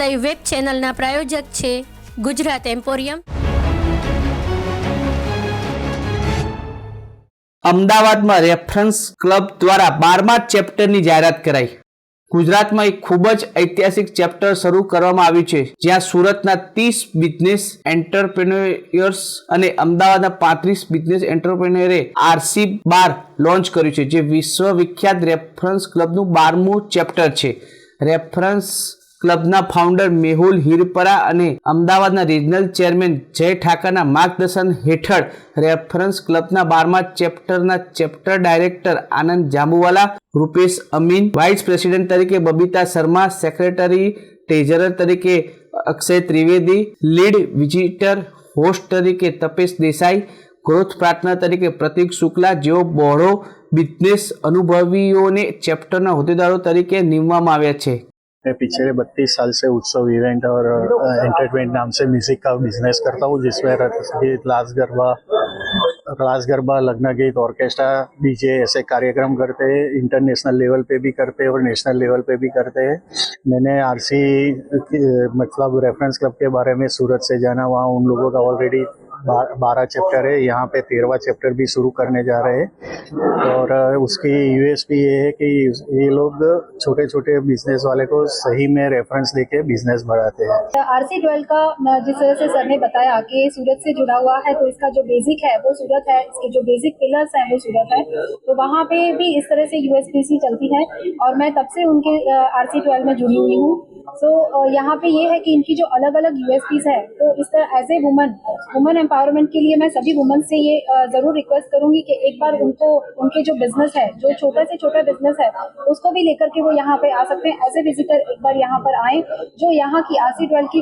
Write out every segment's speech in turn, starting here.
Live web ચેનલના પ્રાયોજક છે ગુજરાત એમ્પોરિયમ અમદાવાદમાં રેફરન્સ ક્લબ દ્વારા બારમા ચેપ્ટરની જાહેરાત કરાઈ. ગુજરાતમાં એક ખૂબ જ ઐતિહાસિક ચેપ્ટર શરૂ કરવામાં આવ્યું છે, જ્યાં સુરતના ત્રીસ બિઝનેસ એન્ટરપ્રેન્યોર્સ અને અમદાવાદના પાંત્રીસ બિઝનેસ એન્ટરપ્રેન્યોરે આરસી બાર લોન્ચ કર્યું છે, જે વિશ્વ વિખ્યાત રેફરન્સ ક્લબનું બારમું ચેપ્ટર છે. રેફરન્સ ક્લબના ફાઉન્ડર મેહુલ હિરપરા અને અમદાવાદના રિજનલ ચેરમેન જય ઠાકરના માર્ગદર્શન હેઠળ રેફરન્સ ક્લબના બારમા ચેપ્ટરના chapter director Anand Jambuvala, Rupesh Amin vice president તરીકે બબીતા શર્મા સેક્રેટરી ટ્રેઝરર તરીકે Akshay Trivedi lead visitor host તરીકે તપેશ દેસાઈ ગ્રોથ પ્રાર્થના તરીકે પ્રતિક શુક્લા, જેઓ બહોળો બિઝનેસ અનુભવીઓને ચેપ્ટરના હોદ્દેદારો તરીકે નીમવામાં આવ્યા છે. मैं पिछले बत्तीस साल से उत्सव इवेंट और एंटरटेनमेंट नाम से म्यूज़िक का बिज़नेस करता हूँ जिसमें गीत लास गरबा क्लास गरबा लग्न गीत ऑर्केस्ट्रा डीजे ऐसे कार्यक्रम करते हैं इंटरनेशनल लेवल पे भी करते हैं और नेशनल लेवल पे भी करते हैं। मैंने आरसी मतलब रेफरेंस क्लब के बारे में सूरत से जाना वहाँ उन लोगों का ऑलरेडी बारह चैप्टर है, यहाँ पे तेरहवा चैप्टर भी शुरू करने जा रहे हैं। और उसकी यूएसपी ये है कि ये लोग छोटे छोटे बिज़नेस वाले को सही में रेफरेंस देके बिज़नेस बढ़ाते हैं। आरसी ट्वेल्व का जिस तरह से सर ने बताया कि सूरत से जुड़ा हुआ है तो इसका जो बेसिक है, वो सूरत है, इसके जो बेसिक पिलर्स हैं, वो सूरत है। तो वहाँ पे भी इस तरह से यूएसपीसी चलती है, और मैं तब से उनके आरसी ट्वेल्व में जुड़ी हुई हूँ। सो यहाँ पे ये है कि इनकी जो अलग अलग यूएसपीज है तो इस तरह as a woman woman empowerment के लिए मैं सभी वुमन से ये अ, ज़रूर रिक्वेस्ट करूँगी कि एक बार उनको उनके जो बिज़नेस है जो छोटा से छोटा बिज़नेस है उसको भी लेकर के वो यहाँ पे आ सकते हैं। एज ए विजिटर एक बार यहाँ पर आए जो यहाँ की आर सी ट्वेल्व की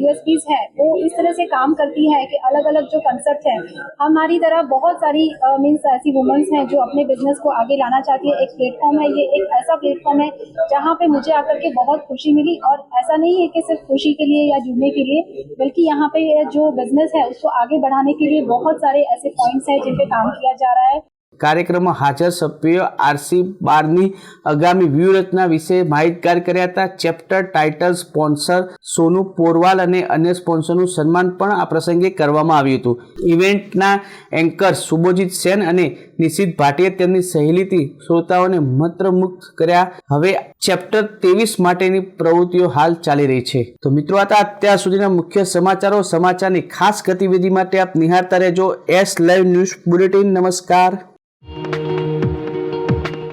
यूएसपीज है वो इस तरह से काम करती है कि अलग अलग जो कंसेप्ट है हमारी तरह बहुत सारी मीन्स ऐसी वुमेन्स हैं जो अपने बिज़नेस को आगे लाना चाहती है। एक प्लेटफॉर्म है ये एक ऐसा प्लेटफॉर्म है जहाँ पे मुझे आकर के बहुत खुशी मिली। और ऐसा नहीं है कि सिर्फ खुशी के लिए या जुड़ने के लिए बल्कि यहाँ पे जो बिजनेस है उसको आगे बढ़ाने के लिए बहुत सारे ऐसे पॉइंट्स हैं जिन पे काम किया जा रहा है કાર્યક્રમમાં હાજર સભ્યો આરસી બારની આગામી વ્યૂહરચના વિશે માહિતગાર કર્યા હતા chapter title sponsor Sonu Porwal અને અન્ય સ્પોન્સરનું સન્માન પણ આ પ્રસંગે કરવામાં આવ્યું હતું ઇવેન્ટના એન્કર સુબોજીત સેન અને નિશિત ભાટીએ તેમની સહેલીથી શ્રોતાઓને મંત્રમુગ્ધ કર્યા. હવે ચેપ્ટર ત્રેવીસ માટેની પ્રવૃત્તિઓ હાલ ચાલી રહી છે. તો મિત્રો, આ અત્યાર સુધીના મુખ્ય સમાચારો, સમાચારની ખાસ ગતિવિધિ માટે આપ નિહાળતા રહેજો. એસ લાઈવ ન્યૂઝ બુલેટિન નમસ્કાર.